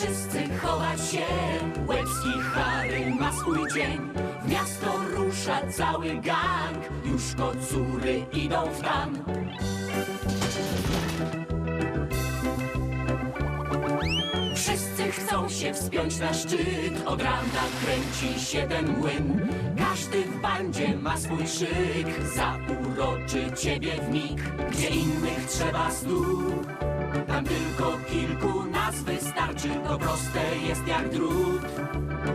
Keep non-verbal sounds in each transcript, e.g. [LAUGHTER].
wszyscy chować się. Łebski Harry ma swój dzień. W miasto rusza cały gang. Już kocury idą w tam Wszyscy chcą się wspiąć na szczyt. Od rana kręci się ten młyn. Każdy w bandzie ma swój szyk. Zauroczy ciebie w mig. Gdzie innych trzeba stu Tam tylko kilku nas wystarczy. To proste jest jak drut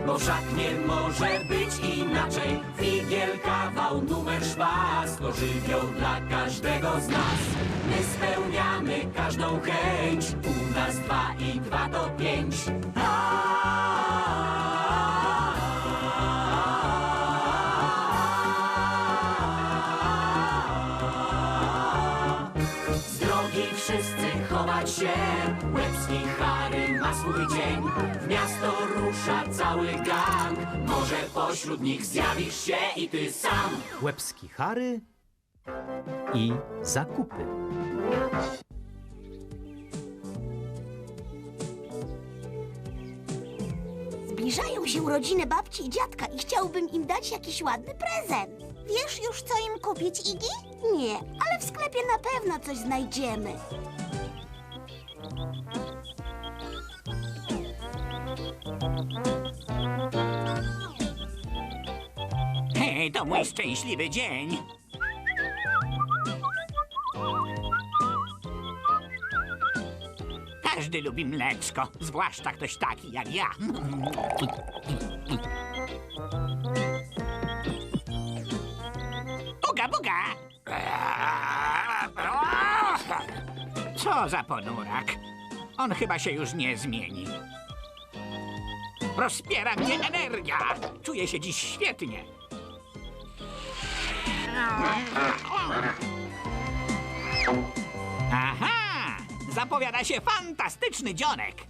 Bo wszak nie może być inaczej. Figiel, kawał, numer, szpas To żywioł dla każdego z nas. My spełniamy każdą chęć. U nas dwa i dwa to pięć się Łebski Harry ma swój dzień W miasto rusza cały gang Może pośród nich zjawisz się i ty sam Łebski Harry i zakupy. Zbliżają się urodziny babci i dziadka i chciałbym im dać jakiś ładny prezent. Wiesz już, co im kupić, Igi? Nie, ale w sklepie na pewno coś znajdziemy. Hej, to mój szczęśliwy dzień. Każdy lubi mleczko, zwłaszcza ktoś taki jak ja. Buga, buga! Co za ponurak? On chyba się już nie zmieni. Rozpiera mnie energia. Czuję się dziś świetnie. Aha! Zapowiada się fantastyczny dzionek.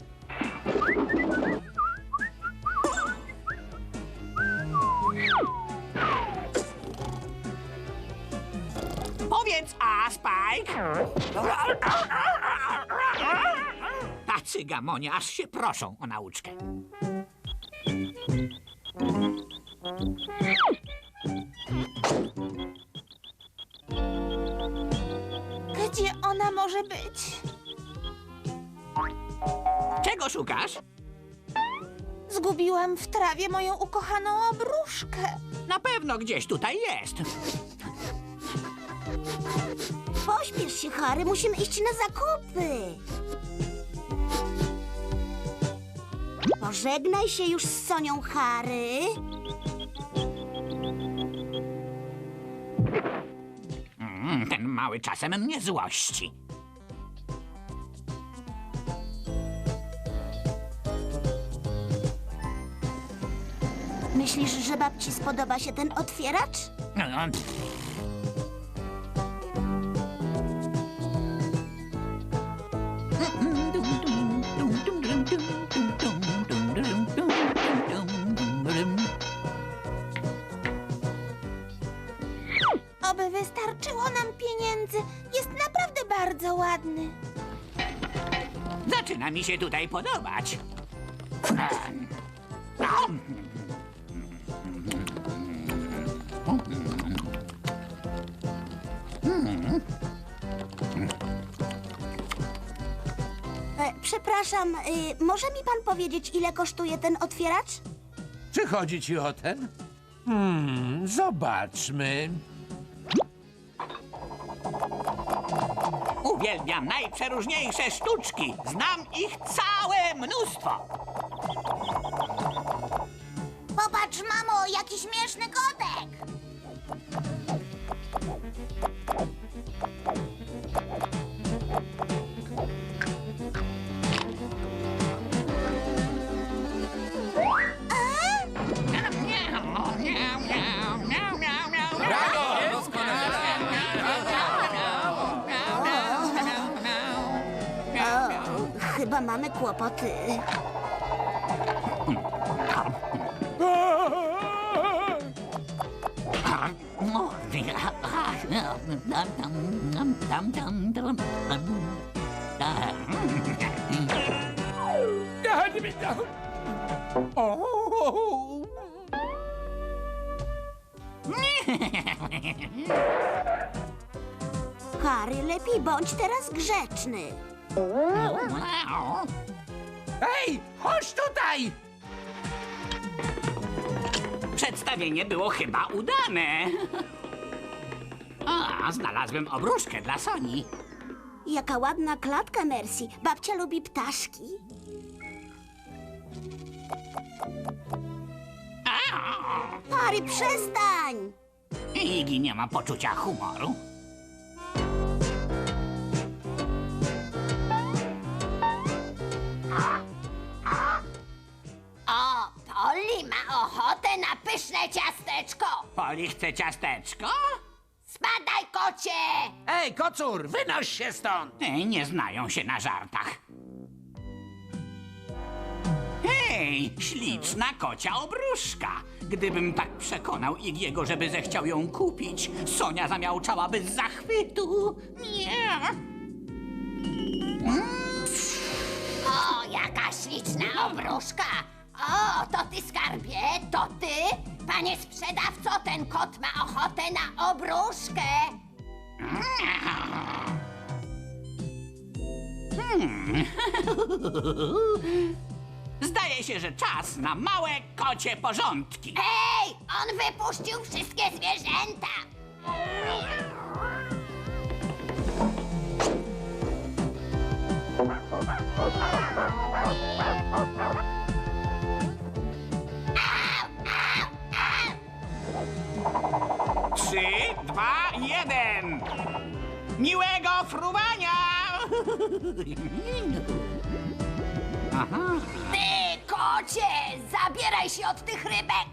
Powiedz A, Spike. Tacy gamonie aż się proszą o nauczkę. Gdzie ona może być? Czego szukasz? Zgubiłam w trawie moją ukochaną obruszkę. Na pewno gdzieś tutaj jest. Pośpiesz się, Harry, musimy iść na zakupy. Pożegnaj się już z Sonią, Harry. Mm, ten mały czasem mnie złości. Myślisz, że babci spodoba się ten otwieracz? No, Oby Zaczyna mi się tutaj podobać. E, przepraszam, y, może mi pan powiedzieć, ile kosztuje ten otwieracz? Czy chodzi ci o ten? Hmm, zobaczmy. Uwielbiam najprzeróżniejsze sztuczki. Znam ich całe mnóstwo. Popatrz, mamo, jaki śmieszny kotek! Kłopoty. Harry, lepiej bądź teraz grzeczny. Ej, chodź tutaj! Przedstawienie było chyba udane. A, znalazłem obruszkę dla Soni. Jaka ładna klatka, Mercy. Babcia lubi ptaszki. Harry, przestań! Iggy nie ma poczucia humoru. Ma ochotę na pyszne ciasteczko. Poli chce ciasteczko? Spadaj, kocie! Ej, kocur, wynoś się stąd! Ej, nie znają się na żartach. Hej, śliczna kocia obruszka. Gdybym tak przekonał Igiego, żeby zechciał ją kupić, Sonia zamiałczałaby z zachwytu. Nie. O, jaka śliczna obruszka! O, to ty, skarbie, to ty? Panie sprzedawco, ten kot ma ochotę na obruszkę. [LAUGHS] Zdaje się, że czas na małe kocie porządki. Ej, on wypuścił wszystkie zwierzęta. Dwa, jeden. Miłego fruwania! [LAUGHS] Aha. Ty, kocie, zabieraj się od tych rybek.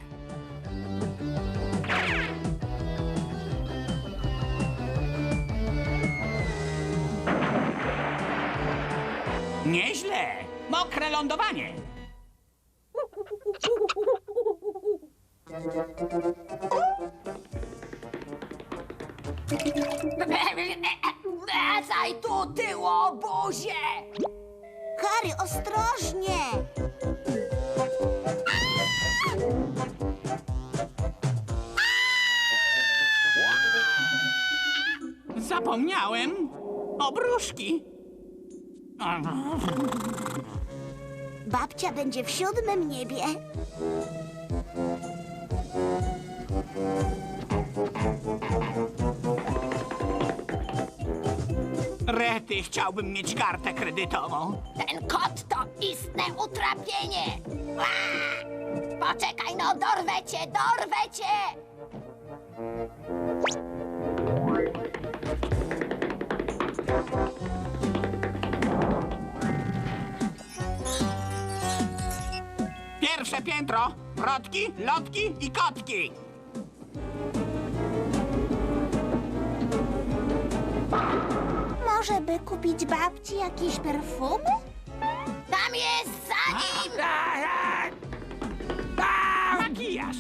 Nieźle. Mokre lądowanie. [LAUGHS] Wracaj tu, ty łobuzie! Harry, ostrożnie! Zapomniałem. Obruszki. Babcia będzie w siódmym niebie. Rety, chciałbym mieć kartę kredytową. Ten kot to istne utrapienie! Poczekaj, no dorwę cię, dorwę cię! Pierwsze piętro. Rotki, lotki i kotki. Może by kupić babci jakieś perfumy? Tam jest za nim! Makijaż.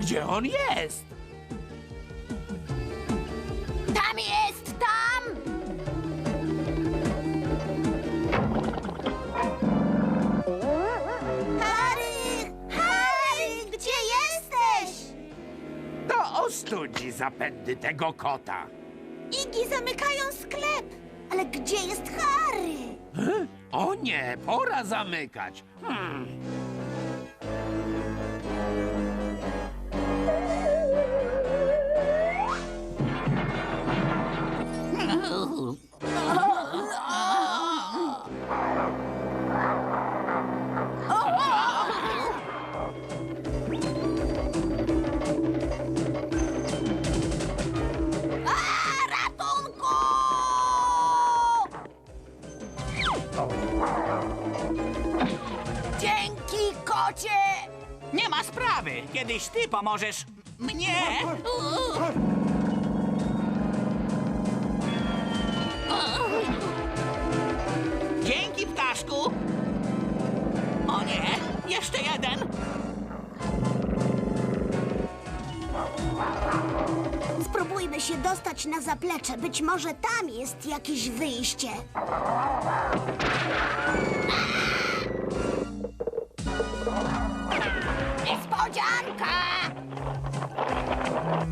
Gdzie on jest? Ostudzi zapędy tego kota. Igi zamykają sklep. Ale gdzie jest Harry? O nie, pora zamykać. Hmm. Dzięki, kocie! Nie ma sprawy. Kiedyś ty pomożesz mnie. Dzięki, ptaszku. O nie, jeszcze jeden. Się dostać na zaplecze. Być może tam jest jakieś wyjście. Niespodzianka!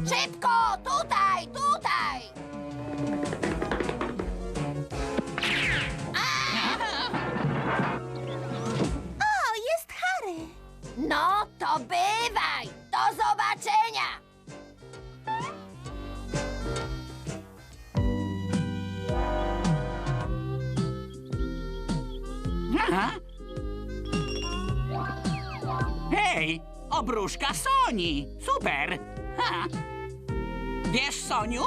Szybko! Aha. Hej, obruszka Soni! Super! Ha. Wiesz, Soniu,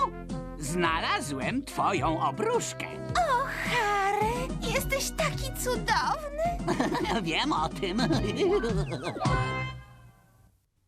znalazłem twoją obruszkę. O, Harry, jesteś taki cudowny. [LAUGHS] Wiem o tym.